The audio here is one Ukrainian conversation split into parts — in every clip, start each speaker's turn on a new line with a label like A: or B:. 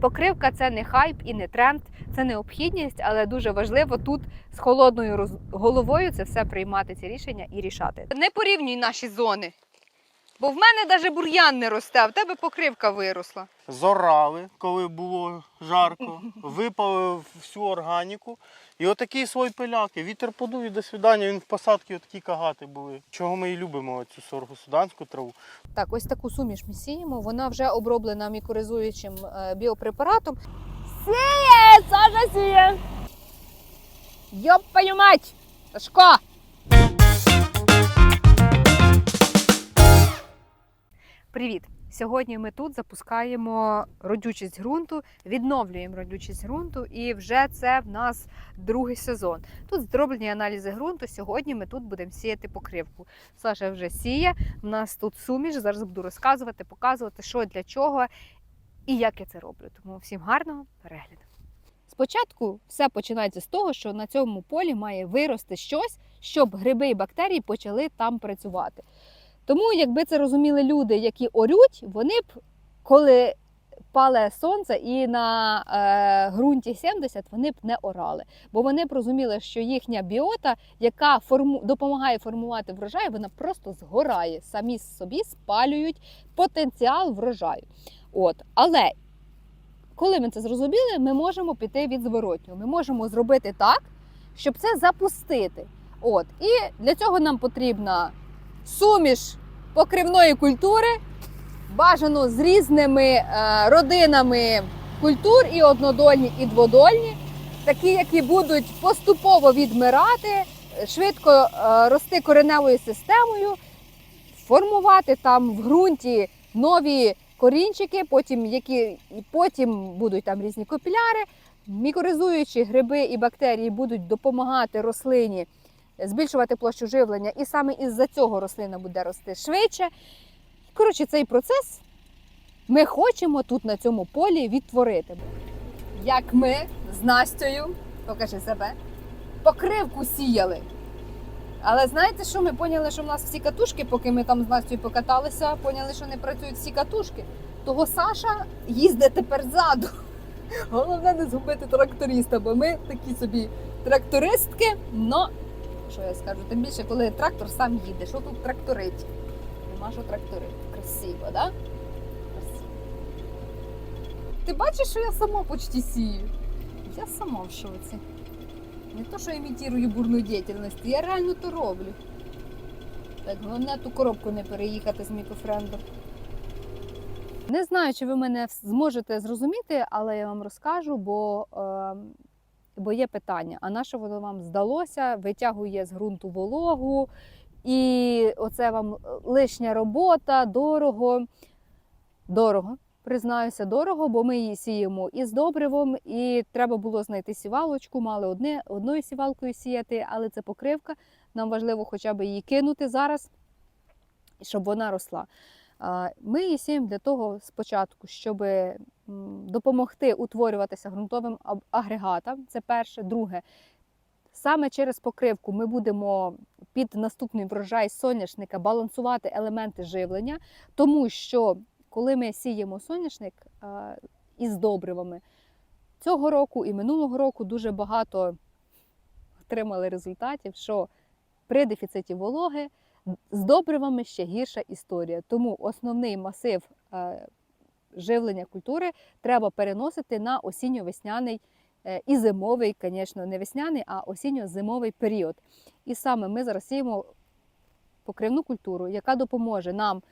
A: Покривка це не хайп і не тренд, це необхідність, але дуже важливо тут з холодною роз- головою це все приймати ці рішення і рішати. Не порівнюй наші зони. Бо в мене навіть бур'ян не росте, а в тебе покривка виросла.
B: зорали, коли було жарко, випали всю органіку. І отакий свой пиляки. Вітер подув і до свидання, він в посадці отакі кагати були. Чого ми і любимо цю соргу суданську траву.
A: Так, ось таку суміш ми сіємо. Вона вже оброблена мікоризуючим е, біопрепаратом. Сіє! Саша сіє! Йопаю мать! Сашко! Привіт! Сьогодні ми тут запускаємо родючість ґрунту, відновлюємо родючість ґрунту, і вже це в нас другий сезон. Тут зроблені аналізи ґрунту. Сьогодні ми тут будемо сіяти покривку. Саша вже сіє. У нас тут суміш. Зараз буду розказувати, показувати, що для чого і як я це роблю. Тому всім гарного перегляду. Спочатку все починається з того, що на цьому полі має вирости щось, щоб гриби і бактерії почали там працювати. Тому, якби це розуміли люди, які орють, вони б, коли пале сонце і на е, ґрунті 70, вони б не орали. Бо вони б розуміли, що їхня біота, яка форму, допомагає формувати врожай, вона просто згорає. Самі собі спалюють потенціал врожаю. От. Але коли ми це зрозуміли, ми можемо піти від зворотнього. Ми можемо зробити так, щоб це запустити. От. І для цього нам потрібна суміш покривної культури, бажано з різними е, родинами культур, і однодольні, і дводольні, такі, які будуть поступово відмирати, швидко е, рости кореневою системою, формувати там в ґрунті нові корінчики, потім, які, потім будуть там різні копіляри. Мікоризуючі гриби і бактерії будуть допомагати рослині збільшувати площу живлення, і саме із-за цього рослина буде рости швидше. Коротше, цей процес ми хочемо тут на цьому полі відтворити. Як ми з Настею, покажи себе, покривку сіяли. Але знаєте що? Ми поняли, що в нас всі катушки, поки ми там з Настю покаталися, поняли, що не працюють всі катушки. Того Саша їздить тепер ззаду. Головне не згубити тракториста, бо ми такі собі трактористки, но що я скажу? Тим більше, коли трактор сам їде, що тут тракторить? Нема що тракторить. Красиво, да? Красиво. Ти бачиш, що я сама почти сію? Я сама в шоці. Не то, що імітую бурну діяльність, я реально то роблю. Так, головне ту коробку не переїхати з мікрофрендом. Не знаю, чи ви мене зможете зрозуміти, але я вам розкажу, бо е, бо є питання: а на що воно вам здалося? Витягує з ґрунту вологу, і оце вам лишня робота, дорого. Дорого, признаюся, дорого, бо ми її сіємо із добривом, і треба було знайти сівалочку. Мали одне, одною сівалкою сіяти, але це покривка. Нам важливо хоча б її кинути зараз, щоб вона росла. Ми її сіємо для того спочатку, щоб допомогти утворюватися ґрунтовим агрегатам. Це перше. Друге, саме через покривку ми будемо під наступний врожай соняшника балансувати елементи живлення, тому що коли ми сіємо соняшник із добривами, цього року і минулого року дуже багато отримали результатів, що при дефіциті вологи з добривами ще гірша історія. Тому основний масив е, живлення культури треба переносити на осінньо-весняний е, і зимовий, звісно, не весняний, а осінньо-зимовий період. І саме ми зараз сіємо покривну культуру, яка допоможе нам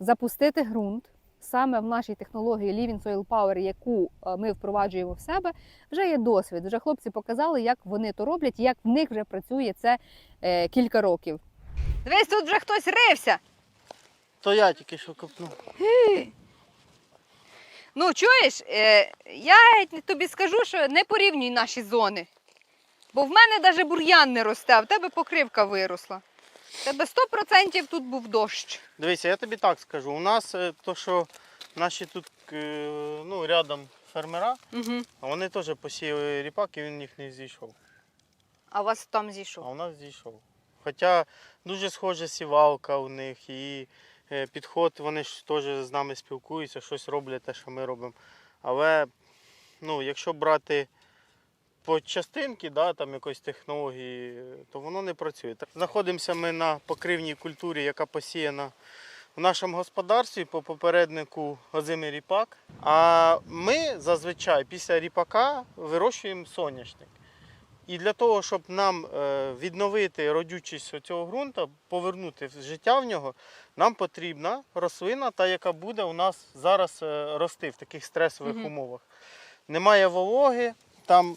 A: запустити ґрунт. Саме в нашій технології Living Soil Power, яку е, ми впроваджуємо в себе, вже є досвід. Вже хлопці показали, як вони то роблять, як в них вже працює це кілька років. Дивись, тут вже хтось рився.
B: То я тільки що копнув.
A: Ну, чуєш, е, я геть тобі скажу, що не порівнюй наші зони. Бо в мене навіть бур'ян не росте, а в тебе покривка виросла. В тебе 100% тут був дощ.
B: Дивися, я тобі так скажу. У нас е, то, що наші тут е, ну, рядом фермера,
A: Угу.
B: а вони теж посіяли ріпак і він в них не зійшов.
A: А у вас там
B: А
A: зійшов.
B: у нас зійшов. Хоча дуже схожа сівалка у них і е, підход, вони ж теж з нами спілкуються, щось роблять те, що ми робимо. Але ну, якщо брати по частинки, да, там якоїсь технології, то воно не працює. Знаходимося ми на покривній культурі, яка посіяна в нашому господарстві по попереднику озимий ріпак. А ми зазвичай після ріпака вирощуємо соняшник. І для того, щоб нам е, відновити родючість цього ґрунту, повернути життя в нього, нам потрібна рослина, та яка буде у нас зараз е, рости в таких стресових
A: Мгм.
B: умовах. Немає вологи, там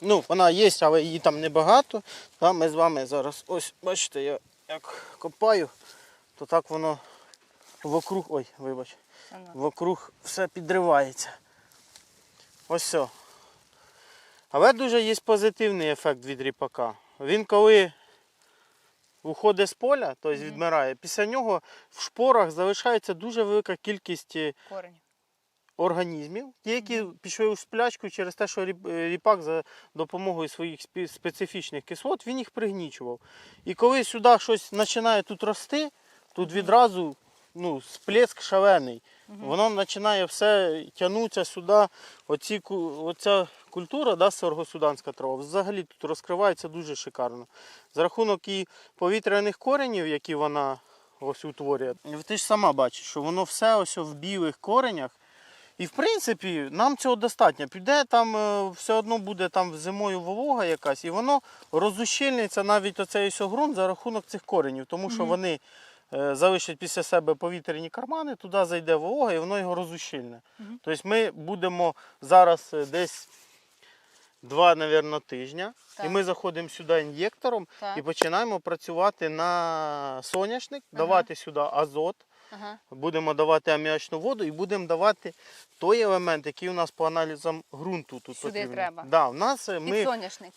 B: ну, вона є, але її там небагато. Та ми з вами зараз, ось бачите, я як копаю, то так воно вокруг, ой, вибач, вокруг все підривається. Ось все. Але дуже є позитивний ефект від ріпака. Він коли уходить з поля, тобто відмирає, після нього в шпорах залишається дуже велика кількість е,
A: Корень.
B: організмів, ті, які пішли у сплячку через те, що е, ріпак за допомогою своїх специфічних кислот він їх пригнічував. І коли сюди щось починає тут рости, тут відразу ну, сплеск шалений. Воно починає все тягнутися сюди. Оці, оця культура, да, соргосуданська трава, взагалі тут розкривається дуже шикарно. За рахунок і повітряних коренів, які вона ось утворює. Ти ж сама бачиш, що воно все ось в білих коренях. І в принципі нам цього достатньо. Піде там е, все одно буде там зимою волога якась, і воно розущільниться навіть оцей ось ґрунт за рахунок цих коренів, тому що вони залишать після себе повітряні кармани, туди зайде волога і воно його розущільне.
A: Мгм.
B: Тобто ми будемо зараз е, десь два, мабуть, тижня,
A: Так.
B: і ми заходимо сюди ін'єктором і починаємо працювати на соняшник,
A: Ага.
B: давати сюди азот.
A: Ага.
B: Будемо давати аміачну воду і будемо давати той елемент, який у нас по аналізам ґрунту тут
A: Сюди
B: потрібен.
A: треба.
B: Да, у нас е, ми
A: Підсоняшник.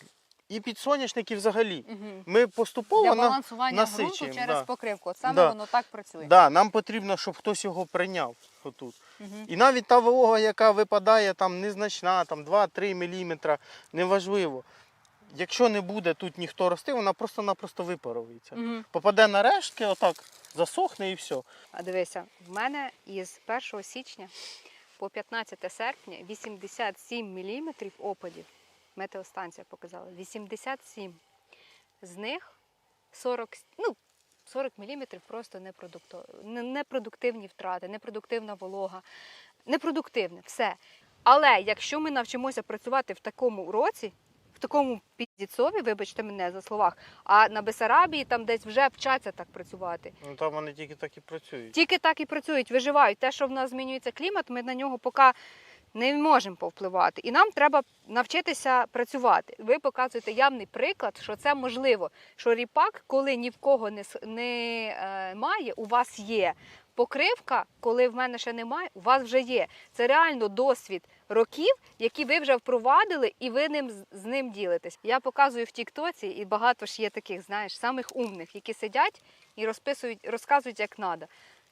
B: І підсоняшники взагалі.
A: Угу.
B: Ми поступово
A: Для балансування ґрунту
B: насичуємо,
A: через
B: да.
A: покривку. От саме
B: Да.
A: воно так працює.
B: да, нам потрібно, щоб хтось його прийняв отут.
A: Мгм.
B: І навіть та волога, яка випадає там незначна, там 2-3 мм, неважливо. Якщо не буде тут ніхто рости, вона просто-напросто випарується.
A: Мгм.
B: Попаде на рештки, отак засохне і все.
A: А дивися, в мене із 1 січня по 15 серпня 87 мм опадів. Метеостанція показала. 87. З них 40, ну, 40 мм просто непродуктивні втрати, непродуктивна волога. Непродуктивне, все. Але якщо ми навчимося працювати в такому році, в такому підіцові, вибачте мене за словах, а на Бесарабії там десь вже вчаться так працювати.
B: Ну там вони тільки так і працюють.
A: Тільки так і працюють, виживають. Те, що в нас змінюється клімат, ми на нього поки не можемо повпливати. І нам треба навчитися працювати. Ви показуєте явний приклад, що це можливо. Що ріпак, коли ні в кого не, не е, має, у вас є. Покривка, коли в мене ще немає, у вас вже є. Це реально досвід років, які ви вже впровадили, і ви ним з ним ділитесь. Я показую в Тіктоці, і багато ж є таких, знаєш, самих умних, які сидять і розписують, розказують, як треба.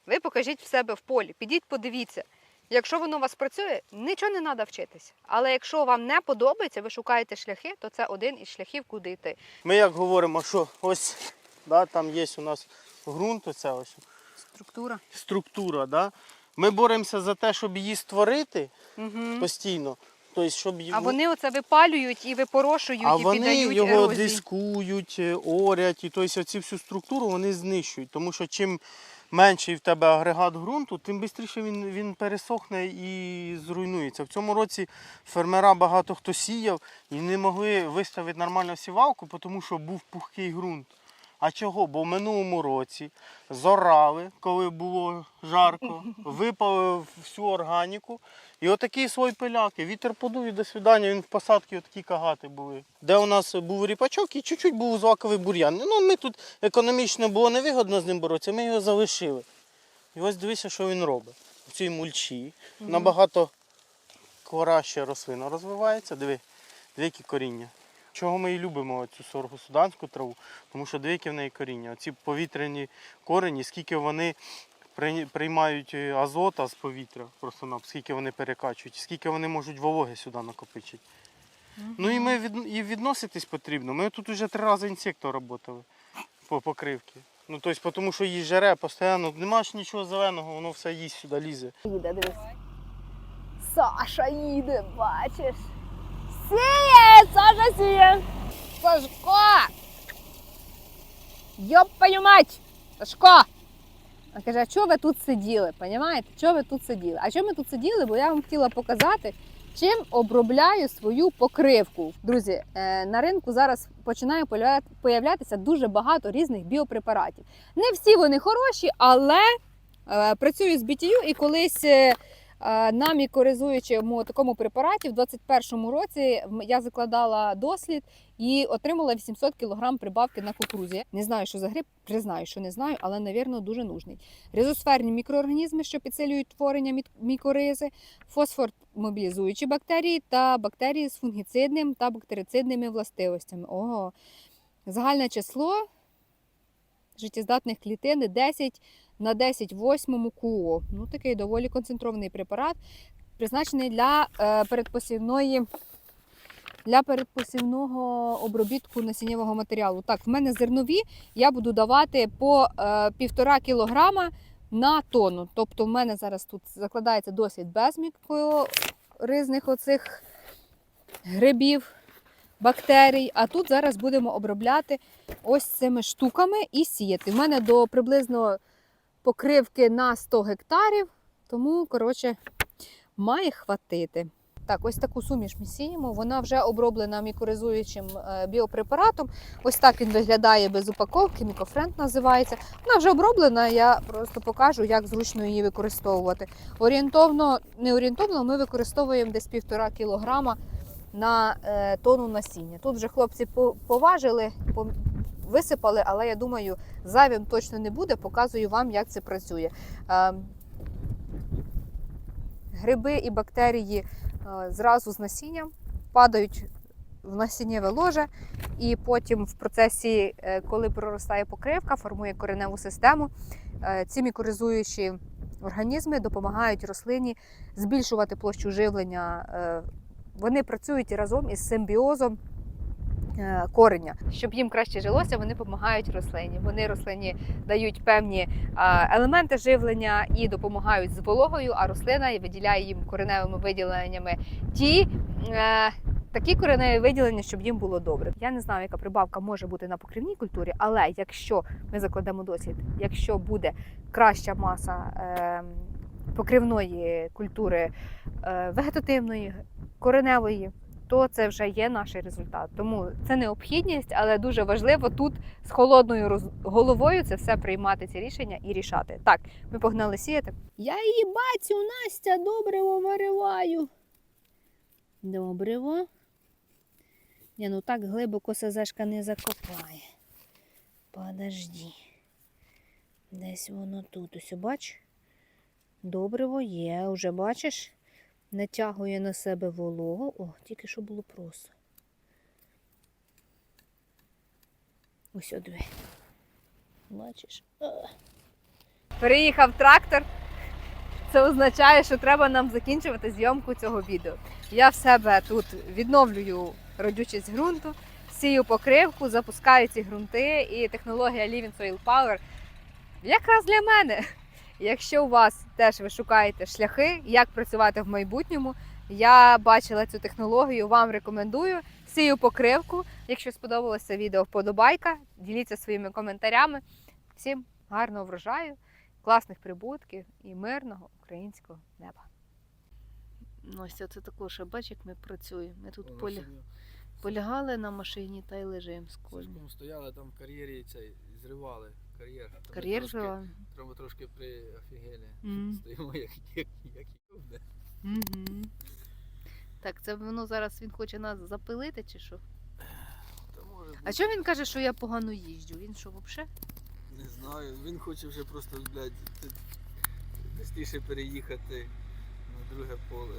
A: Ви покажіть в себе в полі, підіть, подивіться. Якщо воно у вас працює, нічого не треба вчитися. Але якщо вам не подобається, ви шукаєте шляхи, то це один із шляхів, куди йти.
B: Ми як говоримо, що ось да, там є у нас ґрунт, оця ось
A: Структура.
B: структура. Да? Ми боремося за те, щоб її створити
A: Угу.
B: постійно. Тобто, щоб
A: А вони оце випалюють і випорошують,
B: а
A: і
B: вони
A: піддають
B: його
A: ерозії.
B: дискують, е, орять, і тобто оці всю структуру вони знищують. Тому що чим менший в тебе агрегат ґрунту, тим швидше він, він пересохне і зруйнується. В цьому році фермера багато хто сіяв і не могли виставити нормально сівалку, тому що був пухкий ґрунт. А чого? Бо в минулому році зорали, коли було жарко, випали всю органіку. І отакий свой пиляк. І вітер подув і до свидання, він в посадці отакі кагати були. Де у нас був ріпачок і чуть-чуть був злаковий бур'ян. Ну, ми тут економічно було невигодно з ним боротися, ми його залишили. І ось дивися, що він робить. В цій мульчі набагато краще рослина розвивається. Диви, диви, які коріння. Чого ми і любимо цю соргу суданську траву, тому що диви, які в неї коріння. Оці повітряні корені, скільки вони приймають е, азота з повітря, просто скільки вони перекачують, скільки вони можуть вологи сюди накопичити. Ну і ми від, і відноситись потрібно. Ми тут вже три рази інсектор працювали по покривці. Ну, тобто, тому що її жере постійно, нема ж нічого зеленого, воно все їсть сюди лізе.
A: Їде, дивись. Саша їде, бачиш. Сіє! Саша сіє! Сашко! Йопаю мать! Сашко! А каже, а чого ви тут сиділи? Понімаєте? Чого ви тут сиділи? А чого ми тут сиділи? Бо я вам хотіла показати, чим обробляю свою покривку. Друзі, е, на ринку зараз починає появлятися дуже багато різних біопрепаратів. Не всі вони хороші, але е, працюю з BTU і колись. На мікоризуючому такому препараті в 2021 році я закладала дослід і отримала 800 кг прибавки на кукурузі. Не знаю, що за гриб, признаю, що не знаю, але, навірно, дуже нужний. Ризосферні мікроорганізми, що підсилюють творення мікоризи, фосфор мобілізуючі бактерії та бактерії з фунгіцидним та бактерицидними властивостями. Ого. Загальне число життєздатних клітин 10 на 10 восьмому КУО. Ну, такий доволі концентрований препарат, призначений для е, передпосівної. Для передпосівного обробітку насіннєвого матеріалу. Так, в мене зернові я буду давати по е, півтора кілограма на тонну. Тобто, в мене зараз тут закладається досвід без мікоризних оцих грибів, бактерій. А тут зараз будемо обробляти ось цими штуками і сіяти. В мене до приблизно покривки на 100 гектарів, тому, коротше, має хватити. Так, ось таку суміш ми сіємо. Вона вже оброблена мікоризуючим е, біопрепаратом. Ось так він виглядає без упаковки, мікофренд називається. Вона вже оброблена, я просто покажу, як зручно її використовувати. Орієнтовно, не орієнтовно, ми використовуємо десь півтора кілограма на е, тонну насіння. Тут вже хлопці по- поважили, висипали, але я думаю, зайвим точно не буде. Показую вам, як це працює. Е, гриби і бактерії е, зразу з насінням падають в насіннєве ложе, і потім в процесі, коли проростає покривка, формує кореневу систему, ці мікоризуючі організми допомагають рослині збільшувати площу живлення. Вони працюють разом із симбіозом е, кореня. Щоб їм краще жилося, вони допомагають рослині. Вони рослині дають певні елементи живлення і допомагають з вологою, а рослина виділяє їм кореневими виділеннями ті. е, Такі кореневі виділення, щоб їм було добре. Я не знаю, яка прибавка може бути на покривній культурі, але якщо ми закладемо досвід, якщо буде краща маса е, покривної культури е, вегетативної, кореневої, то це вже є наш результат. Тому це необхідність, але дуже важливо тут з холодною роз- головою це все приймати ці рішення і рішати. Так, ми погнали сіяти. Я її бацю, Настя, добриво вириваю. Добриво. Ні, ну так глибоко СЗшка не закопає. Подожди. Десь воно тут. Ось бач. Добриво є, уже бачиш? Натягує на себе вологу. О, тільки що було просто. Ось о. Бачиш? Приїхав трактор. Це означає, що треба нам закінчувати зйомку цього відео. Я в себе тут відновлюю родючість ґрунту, сію покривку, запускаю ці ґрунти і технологія Living Soil Power якраз для мене. Якщо у вас теж ви шукаєте шляхи, як працювати в майбутньому, я бачила цю технологію, вам рекомендую. Сію покривку. Якщо сподобалося відео, вподобайка, діліться своїми коментарями. Всім гарного врожаю, класних прибутків і мирного українського неба. Ну, ось це також, бач, як ми працюємо. Ми тут поля... полягали на машині та й лежимо з
C: з стояли там в кар'єрі цей, зривали кар'єр. Ми
A: Кар'єр
C: трошки-
A: жила.
C: Треба трошки приофігели.
A: Мгм.
C: Стоїмо як, як, як йобне.
A: Угу. Так, це воно зараз він хоче нас запилити чи що?
C: Та може
A: А
C: бути.
A: чого він каже, що я погано їжджу? Він що, взагалі?
C: Не знаю, він хоче вже просто, блядь, швидше переїхати на друге поле.